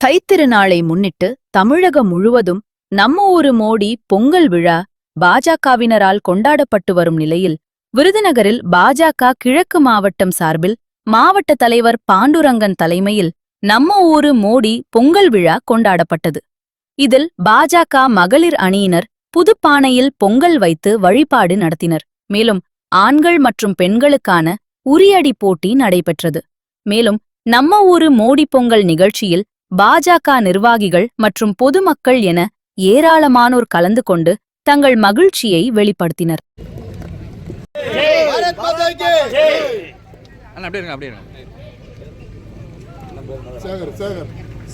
தைத்திருநாளை முன்னிட்டு தமிழகம் முழுவதும் நம்ம ஊரு மோடி பொங்கல் விழா பாஜகவினரால் கொண்டாடப்பட்டு வரும் நிலையில் விருதுநகரில் பாஜக கிழக்கு மாவட்டம் சார்பில் மாவட்ட தலைவர் பாண்டுரங்கன் தலைமையில் நம்ம ஊரு மோடி பொங்கல் விழா கொண்டாடப்பட்டது. இதில் பாஜக மகளிர் அணியினர் புதுப்பானையில் பொங்கல் வைத்து வழிபாடு நடத்தினர். மேலும் ஆண்கள் மற்றும் பெண்களுக்கான உரியடி போட்டி நடைபெற்றது. மேலும் நம்ம ஊரு மோடி பொங்கல் நிகழ்ச்சியில் பாஜக நிர்வாகிகள் மற்றும் பொதுமக்கள் என ஏராளமானோர் கலந்து கொண்டு தங்கள் மகிழ்ச்சியை வெளிப்படுத்தினர்.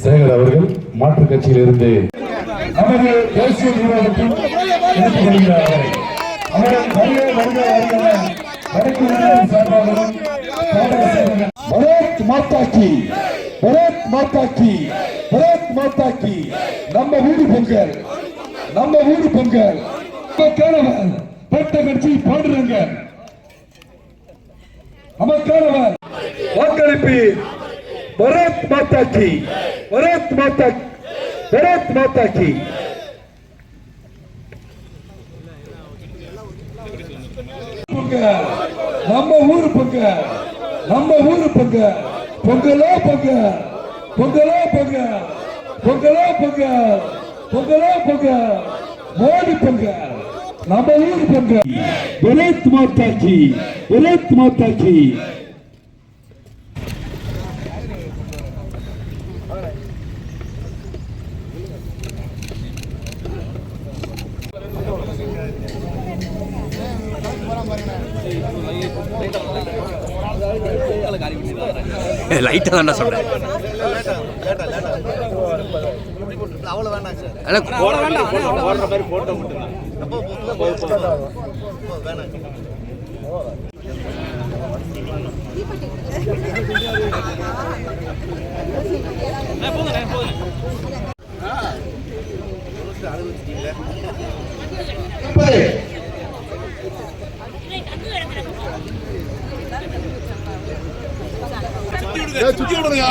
சேகர் அவர்கள் மாற்றுக் கட்சியில் இருந்து நமது பரத் மாதா கி பரத் மாதா கி. நம்ம ஊரு பொங்கல் நம்ம ஊரு பொங்கல். நமக்கானவர் பட்ட கட்சி பாடுறங்க. நமக்கானவர் வாக்களிப்பு. பரத் மாதா கி பரத் மாதா பரத் மாதா கி. நம்ம ஊரு பொங்கல் நம்ம ஊரு பொங்கல். பொங்கலோ பொங்கல் பொங்கலோ பொங்கல் பொங்கலோ பொங்கல் பொங்கலோ பொங்கல் மோடி பொங்கல் நம்ம ஊரு பொங்கல் பரத் மாதா கி. பரத் மாதா கி. லைட்டா தான்டா சொல்றேன் அவ்வளவு வேண்டாம் சார். அண்ணா, சுத்தி விடுங்க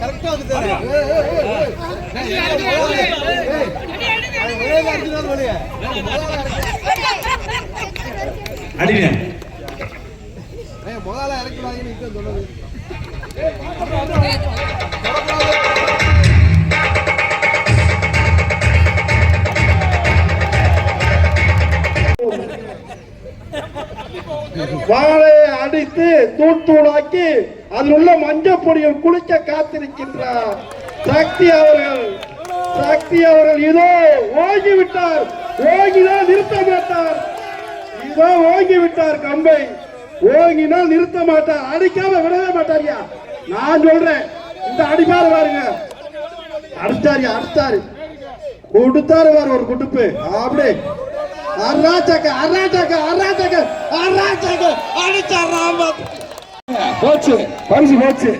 கரெக்ட் கரெக்ட் சரியான வாழை அடித்து தூள் தூளாக்கி அதில் உள்ள மஞ்சள் பொடியில் குளிக்க காத்திருக்கின்றார். சக்தி அவர்கள். சக்தி அவர்கள் இதோ ஓங்கி விட்டார் ஓங்கினால் நிறுத்த மாட்டார். இதோ ஓங்கி விட்டார் கம்பை. ஓங்கினால் நிறுத்த மாட்டார். அடிக்காம விடவே மாட்டாரியா நான் சொல்றேன் இந்த அடிப்பாரு பாருங்க. அடிச்சாரியா அடிச்சாரு. கொடுத்தாரு பாரு ஒரு குடுப்பு. அப்படி அராஜக அராஜக அராஜக அராஜக அடிச்சார் ராம போச்சு. பரிசு போச்சு.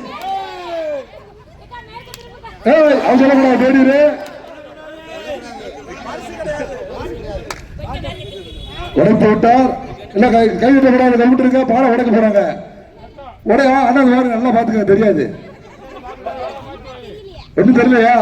ஏய் அவன் சொல்லக்கூடாது தேடிரு. உடைத்து விட்டார். இல்ல கை கை விட்டக்கூடாது கம்மிட்டு இருக்க? பாடம் உடைக்க போறாங்க உடையா? அண்ணா வேறு நல்லா பாத்துக்க தெரியாது. ஒன்றும் தெரியலையா?